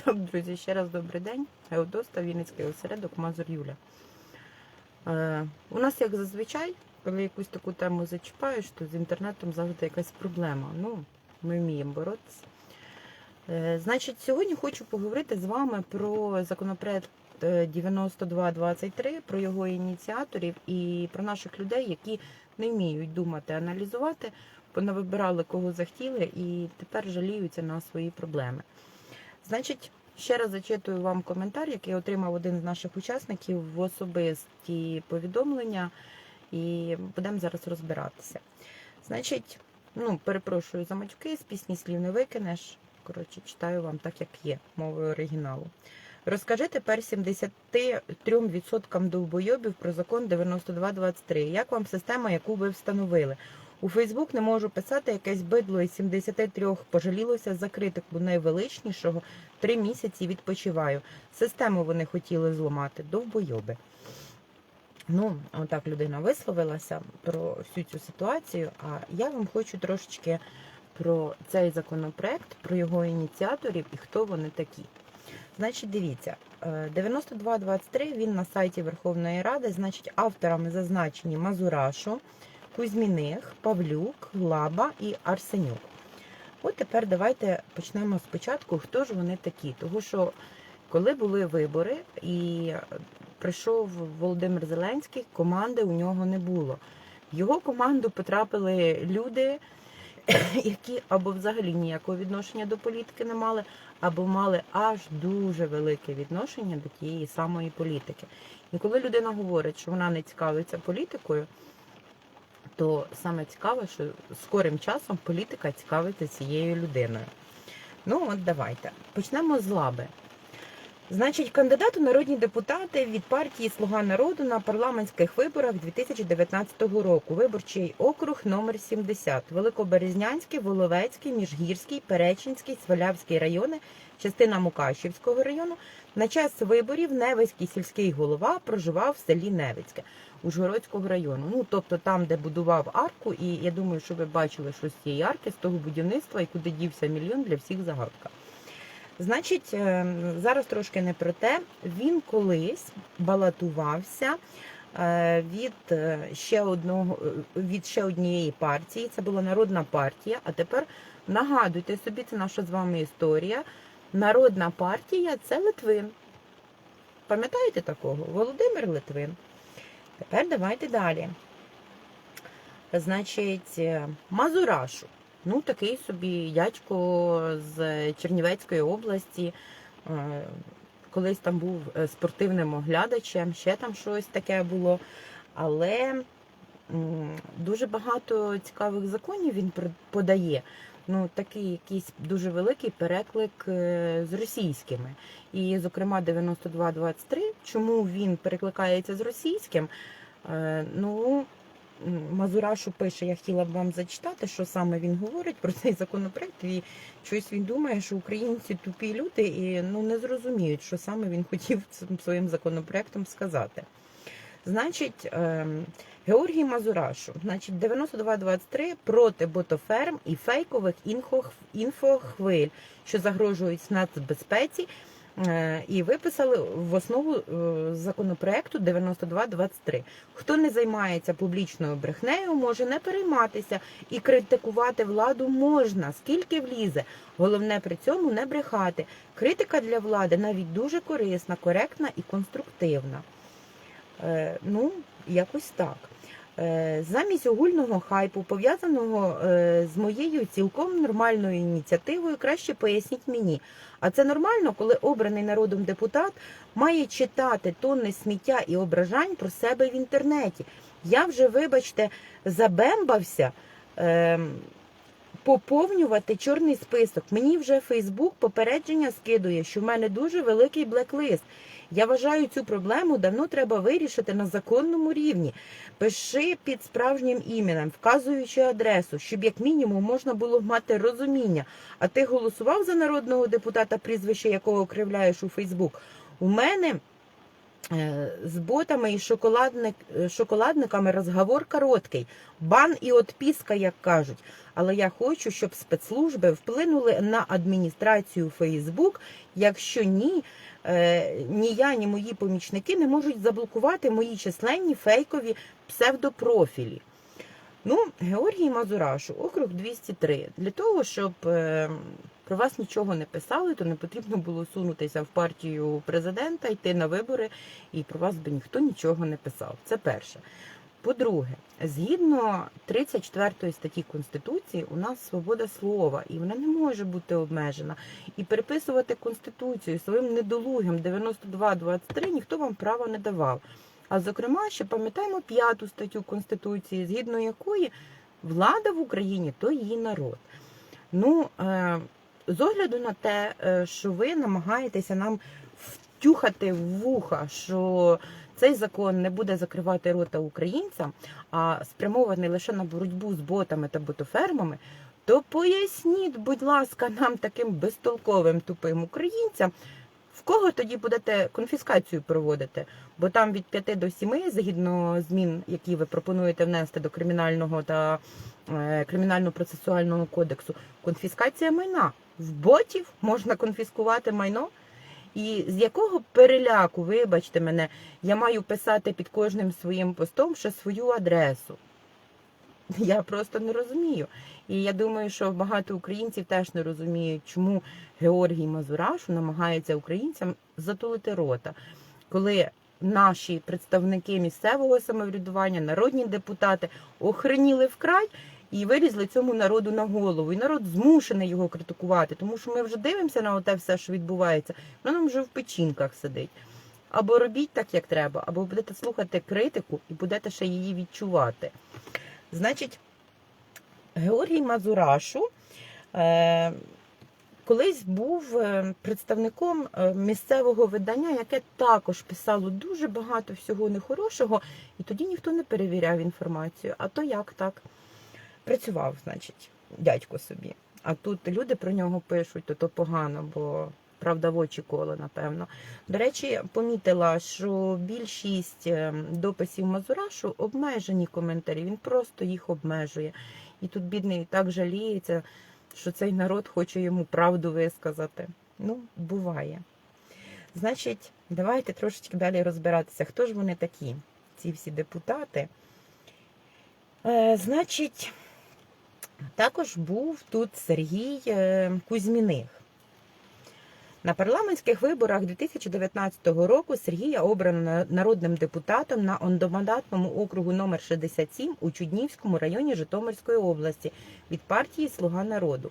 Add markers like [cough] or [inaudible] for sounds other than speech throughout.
Так, друзі, ще раз добрий день. Геодоста, Вінницький осередок, Мазур Юля. Е, у нас, як зазвичай, коли якусь таку тему зачіпаєш, то з інтернетом завжди якась проблема. Ну, ми вміємо боротися. Е, значить, сьогодні хочу поговорити з вами про законопроект е, 9223, про його ініціаторів і про наших людей, які не вміють думати, аналізувати, понавибирали кого захотіли і тепер жаліються на свої проблеми. Значить, ще раз зачитую вам коментар, який отримав один з наших учасників в особисті повідомлення, і будемо зараз розбиратися. Значить, ну, перепрошую за матюки, з пісні слів не викинеш. Коротше, читаю вам так, як є, мовою оригіналу. Розкажи тепер 73% довбойобів про закон 9223. Як вам система, яку ви встановили? У Фейсбук не можу писати якесь бидло із 73 пожалілося за критику найвеличнішого. Три місяці відпочиваю. Систему вони хотіли зламати. Довбойоби. Ну, отак людина висловилася про всю цю ситуацію. А я вам хочу трошечки про цей законопроект, про його ініціаторів і хто вони такі. Значить, дивіться, е, 9223 він на сайті Верховної Ради, значить, авторами зазначені Мазурашу, Кузьміних, Павлюк, Лаба і Арсенюк. От тепер давайте почнемо спочатку, хто ж вони такі. Тому що коли були вибори і прийшов Володимир Зеленський, команди у нього не було. В його команду потрапили люди, [clears throat] які або взагалі ніякого відношення до політики не мали, або мали аж дуже велике відношення до тієї самої політики. І коли людина говорить, що вона не цікавиться політикою, то саме цікаве, що скорим часом політика цікавиться цією людиною. Ну, от давайте. Почнемо з лаби. Значить, кандидат у народні депутати від партії Слуга народу на парламентських виборах 2019 року. Виборчий округ номер 70. Великоберезнянський, Воловецький, Міжгірський, Перечинський, Свалявський райони, частина Мукачівського району. На час виборів Невецький сільський голова проживав в селі Невецьке Ужгородського району. Ну, тобто там, де будував арку, і я думаю, що ви бачили, що з цієї арки, з того будівництва, і куди дівся мільйон для всіх загадка. Значить, е, зараз трошки не про те. Він колись балотувався е, від е, ще одного від ще однієї партії. Це була народна партія. А тепер нагадуйте собі, це наша з вами історія. Народна партія це Литвин. Пам'ятаєте такого? Володимир Литвин. Тепер давайте далі. Значить, Мазурашу. Ну, такий собі дядько з Чернівецької області. Е, Колись там був е, спортивним оглядачем, ще там щось таке було. Але дуже багато цікавих законів він подає. Ну, такий якийсь дуже великий переклик е, з російськими. І, зокрема, 9223, чому він перекликається з російським? Ну, Мазурашу пише, я хотіла б вам зачитати, що саме він говорить про цей законопроект. І щось він думає, що українці тупі люди і ну не зрозуміють, що саме він хотів цим своїм законопроектом сказати. Значить, ем, Георгій Мазурашу, значить, 9223 проти ботоферм і фейкових інфохвиль, що загрожують нацбезпеці, і виписали в основу е, законопроекту 9223. Хто не займається публічною брехнею, може не перейматися і критикувати владу можна, скільки влізе. Головне при цьому не брехати. Критика для влади навіть дуже корисна, коректна і конструктивна. Е, ну, якось так. Е, Замість огульного хайпу, пов'язаного е, з моєю цілком нормальною ініціативою, краще поясніть мені. А це нормально, коли обраний народом депутат має читати тонни сміття і ображань про себе в інтернеті. Я вже, вибачте, забембався. Е, Поповнювати чорний список. Мені вже Фейсбук попередження скидує, що в мене дуже великий блеклист. Я вважаю, цю проблему давно треба вирішити на законному рівні. Пиши під справжнім іменем, вказуючи адресу, щоб як мінімум можна було мати розуміння. А ти голосував за народного депутата, прізвище якого кривляєш у Фейсбук? У мене Е, З ботами і шоколадник, е, шоколадниками розговор короткий. Бан і отписка, як кажуть. Але я хочу, щоб спецслужби вплинули на адміністрацію Фейсбук. Якщо ні, е, ні я, ні мої помічники не можуть заблокувати мої численні фейкові псевдопрофілі. Ну, Георгій Мазурашу, округ 203. Для того, щоб про вас нічого не писали, то не потрібно було сунутися в партію президента, йти на вибори, і про вас би ніхто нічого не писав. Це перше. По-друге, згідно 34 статті Конституції, у нас свобода слова, і вона не може бути обмежена. І переписувати Конституцію своїм недолугим 92.23 ніхто вам права не давав. А зокрема, ще пам'ятаємо п'яту статтю Конституції, згідно якої влада в Україні то її народ. Ну, е, з огляду на те, е, що ви намагаєтеся нам втюхати в вуха, що цей закон не буде закривати рота українцям, а спрямований лише на боротьбу з ботами та ботофермами, то поясніть, будь ласка, нам таким безтолковим тупим українцям, в кого тоді будете конфіскацію проводити? Бо там від 5 до 7, згідно змін, які ви пропонуєте внести до кримінального та е, кримінально-процесуального кодексу, конфіскація майна. В ботів можна конфіскувати майно. І з якого переляку, вибачте мене, я маю писати під кожним своїм постом ще свою адресу? Я просто не розумію. І я думаю, що багато українців теж не розуміють, чому Георгій Мазурашу намагається українцям затулити рота, коли наші представники місцевого самоврядування, народні депутати охреніли вкрай і вилізли цьому народу на голову. І народ змушений його критикувати, тому що ми вже дивимося на те все, що відбувається, воно нам вже в печінках сидить. Або робіть так, як треба, або будете слухати критику і будете ще її відчувати. Значить, Георгій Мазурашу е, колись був е, представником е, місцевого видання, яке також писало дуже багато всього нехорошого, і тоді ніхто не перевіряв інформацію. А то як так? Працював, значить, дядько собі. А тут люди про нього пишуть, то то погано, бо правда в очі коло, напевно. До речі, помітила, що більшість е, дописів Мазурашу обмежені коментарі. Він просто їх обмежує. І тут бідний так жаліється, що цей народ хоче йому правду висказати. Ну, буває. Значить, давайте трошечки далі розбиратися, хто ж вони такі, ці всі депутати. Е, Значить, також був тут Сергій е, Кузьміних. На парламентських виборах 2019 року Сергія обрано народним депутатом на ондомандатному округу номер 67 у Чуднівському районі Житомирської області від партії Слуга народу.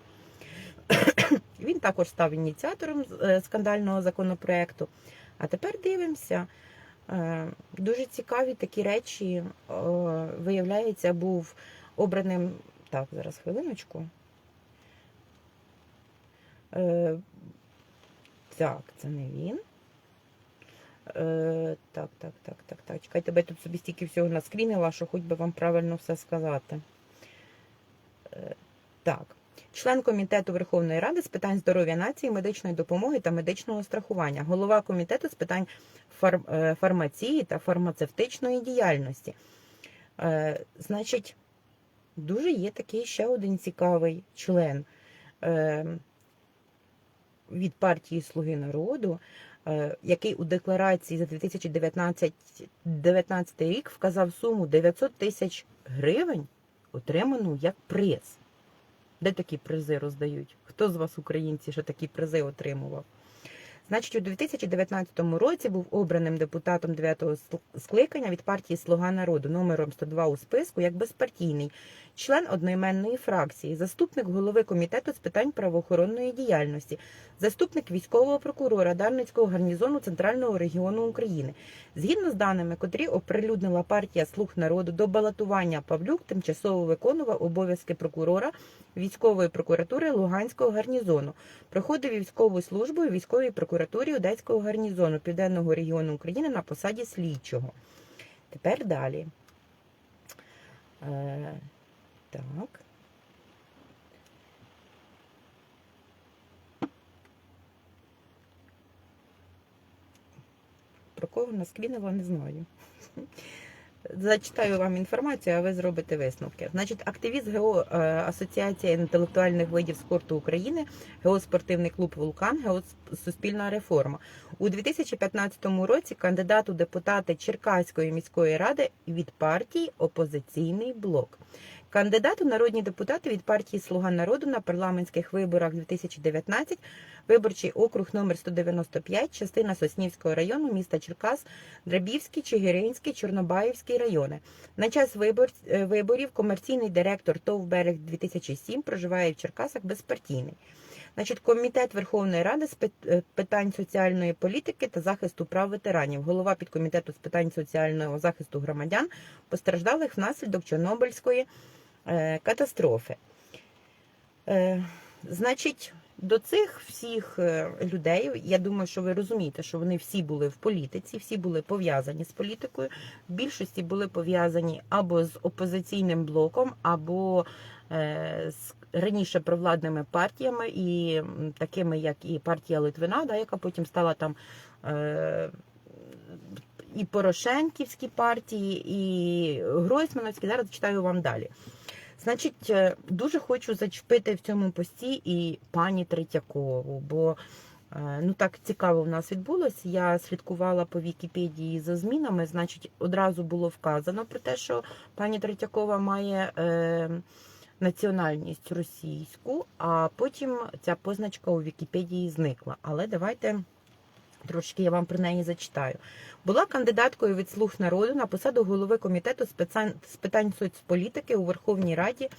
[coughs] Він також став ініціатором е, скандального законопроекту. А тепер дивимося. Е, Дуже цікаві такі речі. Виявляється, був обраним. Так, зараз хвилиночку. Е, Так, це не він. Е, Так, так, так, так, так. Чекайте, тебе тут собі стільки всього наскрінила, що хоч би вам правильно все сказати. Е, Так. Член комітету Верховної Ради з питань здоров'я нації, медичної допомоги та медичного страхування, голова комітету з питань е, фармації та фармацевтичної діяльності. Е, Значить, дуже є такий ще один цікавий член е, від партії Слуги народу, е, який у декларації за 2019 19 рік вказав суму 900 тисяч гривень, отриману як приз. Де такі призи роздають? Хто з вас, українці, що такі призи отримував? Значить, у 2019 році був обраним депутатом 9-го скликання від партії Слуга народу номером 102 у списку як безпартійний, член одноіменної фракції, заступник голови комітету з питань правоохоронної діяльності, заступник військового прокурора Дарницького гарнізону Центрального регіону України. Згідно з даними, котрі оприлюднила партія Слуг народу до балотування Павлюк, тимчасово виконував обов'язки прокурора військової прокуратури Луганського гарнізону, проходив військову службу у військовій прокуратурі Одеського гарнізону Південного регіону України на посаді слідчого. Тепер далі. Е, так. про кого наскрінила, не знаю. Зачитаю вам інформацію, а ви зробите висновки. Значить, активіст ГО е, Асоціація інтелектуальних видів спорту України, геоспортивний клуб Вулкан, Геосуспільна реформа. У 2015 році кандидат у депутати Черкаської міської ради від партії Опозиційний блок. Кандидат у народні депутати від партії Слуга народу на парламентських виборах 2019, виборчий округ номер 195, частина Соснівського району міста Черкас, Драбівський, Чигиринський, Чорнобаївський райони. На час е, виборів комерційний директор ТОВ Берег 2007 проживає в Черкасах безпартійний. Значить, комітет Верховної Ради з е, питань соціальної політики та захисту прав ветеранів, голова підкомітету з питань соціального захисту громадян, постраждалих внаслідок Чорнобильської катастрофи. Е, Значить, до цих всіх е, людей, я думаю, що ви розумієте, що вони всі були в політиці, всі були пов'язані з політикою. В більшості були пов'язані або з опозиційним блоком, або е, з раніше провладними партіями, і такими, як і партія Литвина, да, яка потім стала там. Е, і Порошенківські партії, і Гройсмановські. Зараз читаю вам далі. Значить, е, дуже хочу зачепити в цьому пості і пані Третьякову, бо е, ну так цікаво в нас відбулося. Я слідкувала по Вікіпедії за змінами. Значить, одразу було вказано про те, що пані Третьякова має е, національність російську, а потім ця позначка у Вікіпедії зникла. Але давайте трошки я вам про неї зачитаю. Була кандидаткою від слуг народу на посаду голови комітету з питань, соцполітики у Верховній Раді.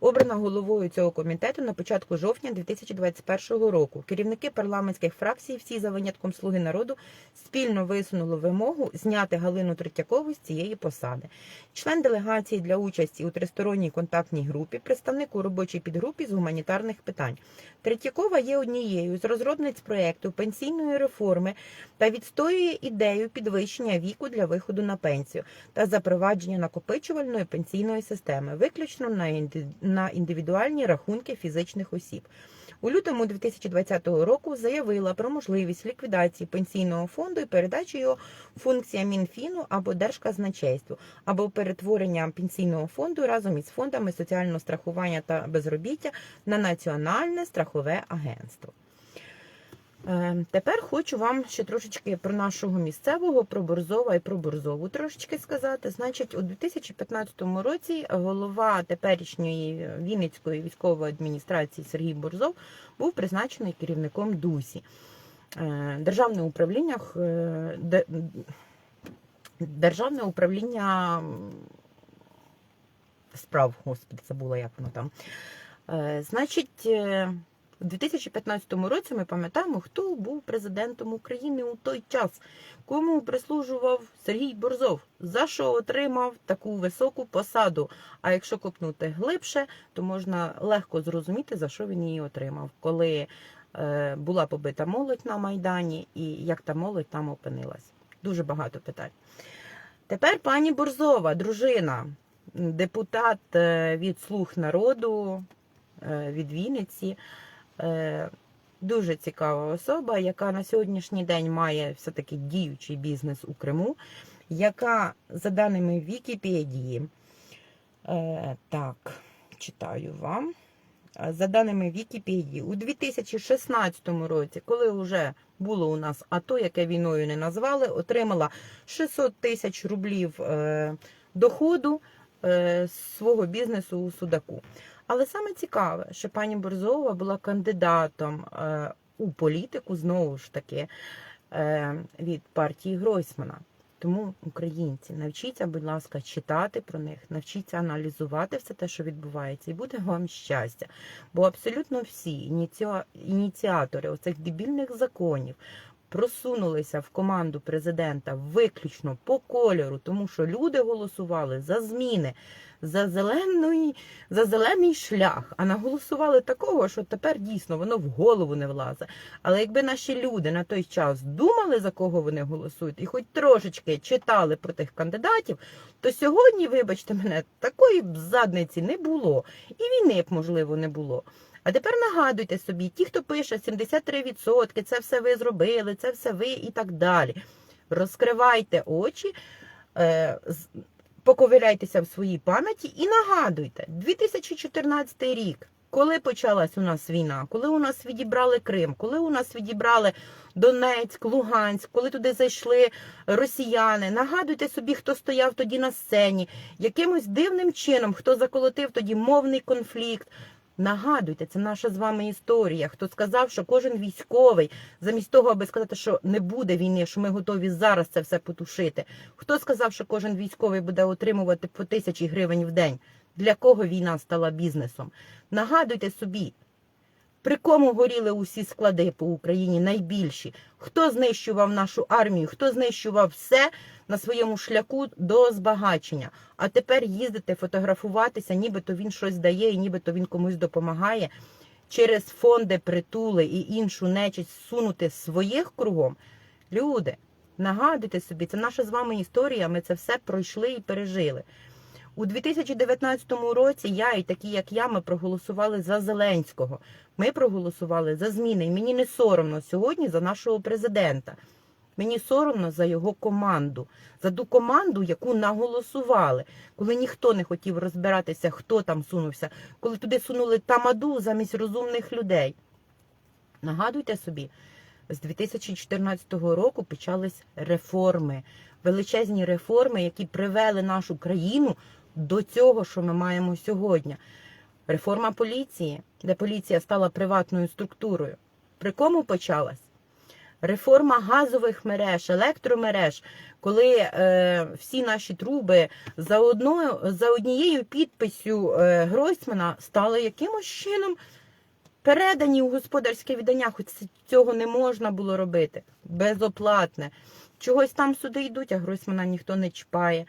Обрана головою цього комітету на початку жовтня 2021 року. Керівники парламентських фракцій, всі за винятком слуги народу, спільно висунули вимогу зняти Галину Третьякову з цієї посади. Член делегації для участі у тристоронній контактній групі, представник у робочій підгрупі з гуманітарних питань. Третьякова є однією з розробниць проєкту пенсійної реформи та відстоює ідею підвищення віку для виходу на пенсію та запровадження накопичувальної пенсійної системи, виключно на індивідуальні рахунки фізичних осіб. У лютому 2020 року заявила про можливість ліквідації пенсійного фонду і передачі його функціям Мінфіну або Держказначейству, або перетворення пенсійного фонду разом із фондами соціального страхування та безробіття на Національне страхове агентство. Е, Тепер хочу вам ще трошечки про нашого місцевого, про Борзова і про Борзову трошечки сказати. Значить, у 2015 році голова теперішньої Вінницької військової адміністрації Сергій Борзов був призначений керівником ДУСі. Е, Державне управління е, Державне управління справ, господи, забула, як воно там. Значить, у 2015 році ми пам'ятаємо, хто був президентом України у той час, кому прислужував Сергій Борзов, за що отримав таку високу посаду. А якщо копнути глибше, то можна легко зрозуміти, за що він її отримав, коли е, була побита молодь на Майдані і як та молодь там опинилась. Дуже багато питань. Тепер пані Борзова, дружина, депутат е, від Слуг народу е, від Вінниці. Е, Дуже цікава особа, яка на сьогоднішній день має все-таки діючий бізнес у Криму, яка, за даними Вікіпедії, е, так, читаю вам. Е, За даними Вікіпедії, у 2016 році, коли вже було у нас АТО, яке війною не назвали, отримала 600 тисяч рублів доходу е, свого бізнесу у Судаку. Але саме цікаве, що пані Борзова була кандидатом е, у політику, знову ж таки, е, від партії Гройсмана. Тому, українці, навчіться, будь ласка, читати про них, навчіться аналізувати все те, що відбувається, і буде вам щастя. Бо абсолютно всі ініціатори оцих дебільних законів просунулися в команду президента виключно по кольору, тому що люди голосували за зміни, за зелений, за зелений шлях, а наголосували такого, що тепер дійсно воно в голову не влазить. Але якби наші люди на той час думали, за кого вони голосують, і хоч трошечки читали про тих кандидатів, то сьогодні, вибачте мене, такої б задниці не було, і війни б, можливо, не було. А тепер нагадуйте собі, ті, хто пише 73%, це все ви зробили, це все ви і так далі. розкривайте очі, е, поковиряйтеся в своїй пам'яті і нагадуйте, 2014 рік, коли почалась у нас війна, коли у нас відібрали Крим, коли у нас відібрали Донецьк, Луганськ, коли туди зайшли росіяни, нагадуйте собі, хто стояв тоді на сцені, якимось дивним чином, хто заколотив тоді мовний конфлікт. Нагадуйте, це наша з вами історія. Хто сказав, що кожен військовий, замість того, аби сказати, що не буде війни, що ми готові зараз це все потушити. Хто сказав, що кожен військовий буде отримувати по тисячі гривень в день? Для кого війна стала бізнесом? Нагадуйте собі, при кому горіли усі склади по Україні найбільші? Хто знищував нашу армію? Хто знищував все на своєму шляху до збагачення? А тепер їздити, фотографуватися, нібито він щось дає, і нібито він комусь допомагає. Через фонди, притули і іншу нечисть сунути своїх кругом. Люди, нагадуйте собі, це наша з вами історія. Ми це все пройшли і пережили. У 2019 році я і такі, як я, ми проголосували за Зеленського. Ми проголосували за зміни. І мені не соромно сьогодні за нашого президента. Мені соромно за його команду, за ту команду, яку наголосували, коли ніхто не хотів розбиратися, хто там сунувся, коли туди сунули тамаду замість розумних людей. Нагадуйте собі, з 2014 року почались реформи, величезні реформи, які привели нашу країну до цього, що ми маємо сьогодні. Реформа поліції, де поліція стала приватною структурою. При кому почалась? Реформа газових мереж, електромереж, коли е, всі наші труби за одною за однією підписю е, Гройсмана стали якимось чином передані у господарське віддання, хоч цього не можна було робити. Безоплатне. Чогось там суди йдуть, а Гройсмана ніхто не чіпає.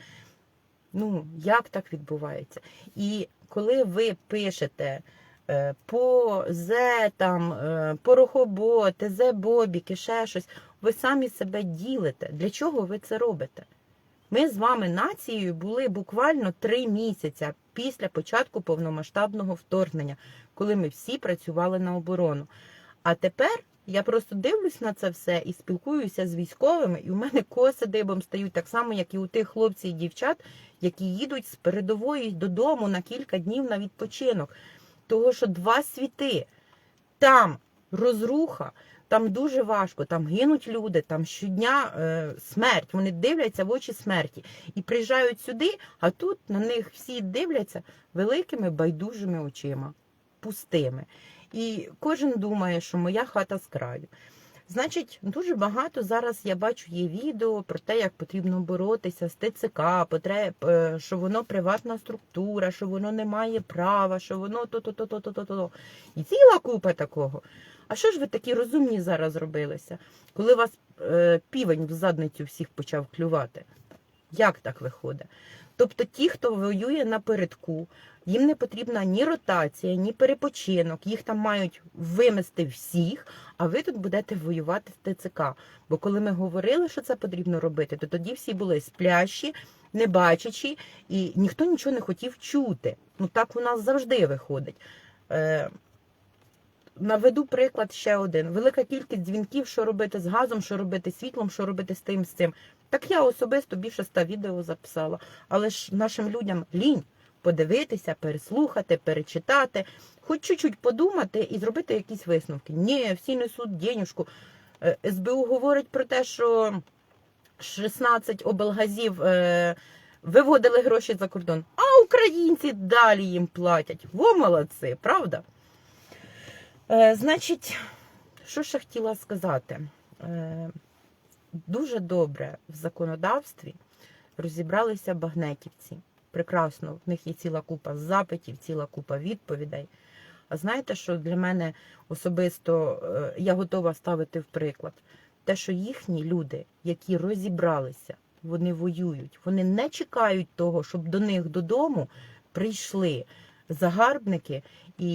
Ну, як так відбувається? І коли ви пишете е, по Зе, там, е, порохоботи, Зе Бобіки, ще щось, ви самі себе ділите. Для чого ви це робите? Ми з вами нацією були буквально три місяці після початку повномасштабного вторгнення, коли ми всі працювали на оборону. А тепер я просто дивлюсь на це все і спілкуюся з військовими, і у мене коси дибом стають так само, як і у тих хлопців і дівчат, які їдуть з передової додому на кілька днів на відпочинок. Того, що два світи, там розруха, там дуже важко, там гинуть люди, там щодня е, смерть. Вони дивляться в очі смерті і приїжджають сюди, а тут на них всі дивляться великими байдужими очима, пустими. І кожен думає, що моя хата з краю. Значить, дуже багато зараз я бачу є відео про те, як потрібно боротися з ТЦК, е, що воно приватна структура, що воно не має права, що воно то-то-то-то-то-то. І ціла купа такого. А що ж ви такі розумні зараз зробилися, коли вас е, півень в задницю всіх почав клювати? Як так виходить? Тобто ті, хто воює напередку, їм не потрібна ні ротація, ні перепочинок, їх там мають вимести всіх, а ви тут будете воювати з ТЦК. Бо коли ми говорили, що це потрібно робити, то тоді всі були сплящі, не бачачі, і ніхто нічого не хотів чути. Ну так у нас завжди виходить. Е, Наведу приклад ще один. Велика кількість дзвінків, що робити з газом, що робити з світлом, що робити з тим, з цим. Так я особисто більше ста відео записала. Але ж нашим людям лінь подивитися, переслухати, перечитати, хоч чуть-чуть подумати і зробити якісь висновки. Ні, всі несуть денюжку. Е, СБУ говорить про те, що 16 облгазів е, виводили гроші за кордон, а українці далі їм платять. Во молодці, правда? Е, значить, що ще хотіла сказати? Дуже добре в законодавстві розібралися багнетівці. Прекрасно, в них є ціла купа запитів, ціла купа відповідей. А знаєте, що для мене особисто е, я готова ставити в приклад? Те, що їхні люди, які розібралися, вони воюють, вони не чекають того, щоб до них додому прийшли загарбники і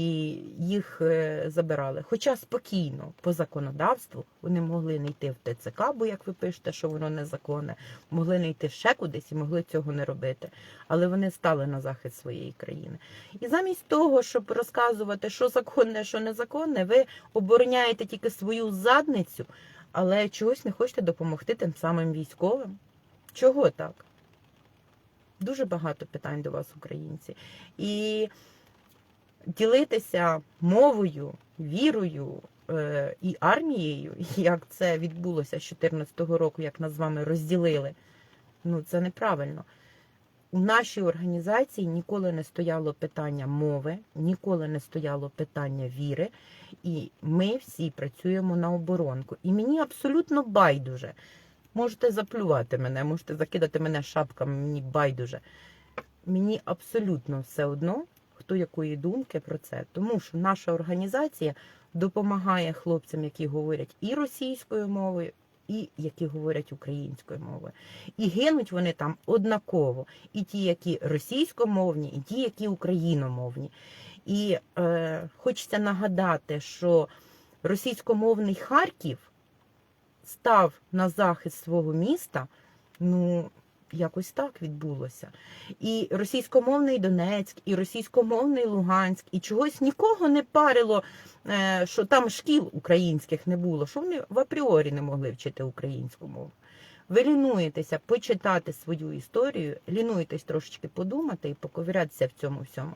їх е, забирали. Хоча спокійно по законодавству вони могли не йти в ТЦК, бо як ви пишете, що воно незаконне, могли не йти ще кудись і могли цього не робити. Але вони стали на захист своєї країни. І замість того, щоб розказувати, що законне, що незаконне, ви обороняєте тільки свою задницю, але чогось не хочете допомогти тим самим військовим. Чого так? Дуже багато питань до вас, українці. І ділитися мовою, вірою е, і армією, [laughs] як це відбулося з 2014 року, як нас з вами розділили, ну це неправильно. У нашій організації ніколи не стояло питання мови, ніколи не стояло питання віри, і ми всі працюємо на оборонку. І мені абсолютно байдуже. Можете заплювати мене, можете закидати мене шапками, мені байдуже. Мені абсолютно все одно, хто якої думки про це. Тому що наша організація допомагає хлопцям, які говорять і російською мовою, і які говорять українською мовою. І гинуть вони там однаково. І ті, які російськомовні, і ті, які україномовні. І е, хочеться нагадати, що російськомовний Харків став на захист свого міста, ну, якось так відбулося. І російськомовний Донецьк, і російськомовний Луганськ, і чогось нікого не парило, е, що там шкіл українських не було, що вони в апріорі не могли вчити українську мову. Ви лінуєтеся почитати свою історію, лінуєтесь трошечки подумати і поковирятися в цьому всьому.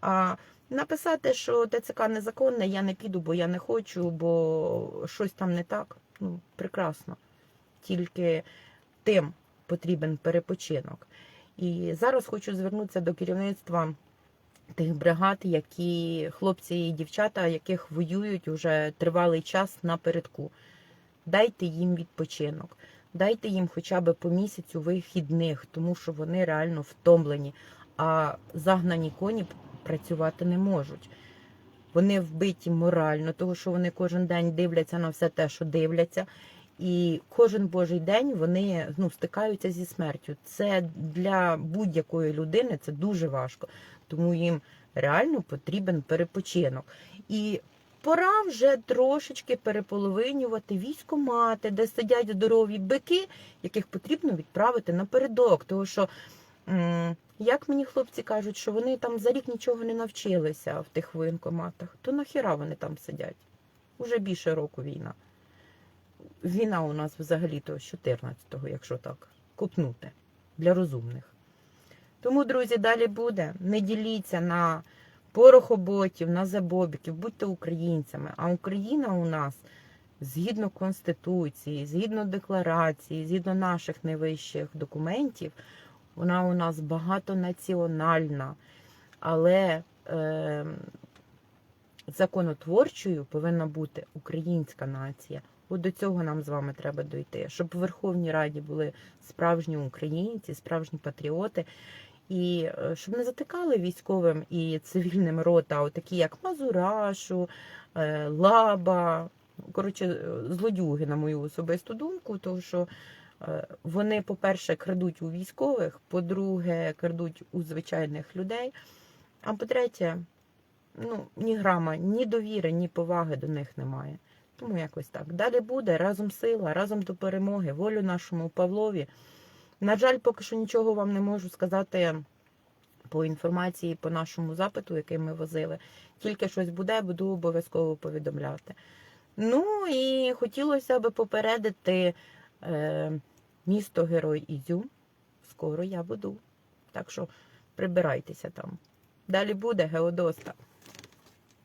А написати, що ТЦК незаконне, я не піду, бо я не хочу, бо щось там не так. Ну, прекрасно. Тільки тим потрібен перепочинок. І зараз хочу звернутися до керівництва тих бригад, які хлопці і дівчата, яких воюють уже тривалий час напередку. Дайте їм відпочинок, дайте їм хоча б по місяцю вихідних, тому що вони реально втомлені, а загнані коні працювати не можуть. Вони вбиті морально, тому що вони кожен день дивляться на все те, що дивляться. І кожен божий день вони ну, стикаються зі смертю. Це для будь-якої людини це дуже важко, тому їм реально потрібен перепочинок. І пора вже трошечки переполовинювати військомати, де сидять здорові бики, яких потрібно відправити напередок. Тому що, як мені хлопці кажуть, що вони там за рік нічого не навчилися в тих воєнкоматах, то нахіра вони там сидять? Уже більше року війна. Війна у нас взагалі-то з 14-го, якщо так, копнути для розумних. Тому, друзі, далі буде. Не діліться на порохоботів, на забобіків, будьте українцями. А Україна у нас згідно Конституції, згідно декларації, згідно наших найвищих документів, вона у нас багатонаціональна. Але е, законотворчою повинна бути українська нація. От до цього нам з вами треба дойти, щоб в Верховній Раді були справжні українці, справжні патріоти, і е, щоб не затикали військовим і цивільним рота, отакі як Мазурашу, е, Лаба, коротше, е, злодюги, на мою особисту думку, тому що вони, по-перше, крадуть у військових, по-друге, крадуть у звичайних людей. А по-третє, ну, ні грама, ні довіри, ні поваги до них немає. Тому якось так. Далі буде разом сила, разом до перемоги, волю нашому Павлові. На жаль, поки що нічого вам не можу сказати по інформації по нашому запиту, який ми возили. Тільки щось буде, буду обов'язково повідомляти. Ну і хотілося б попередити е, місто Герой Ізюм. Скоро я буду. Так що прибирайтеся там. Далі буде Геодоста.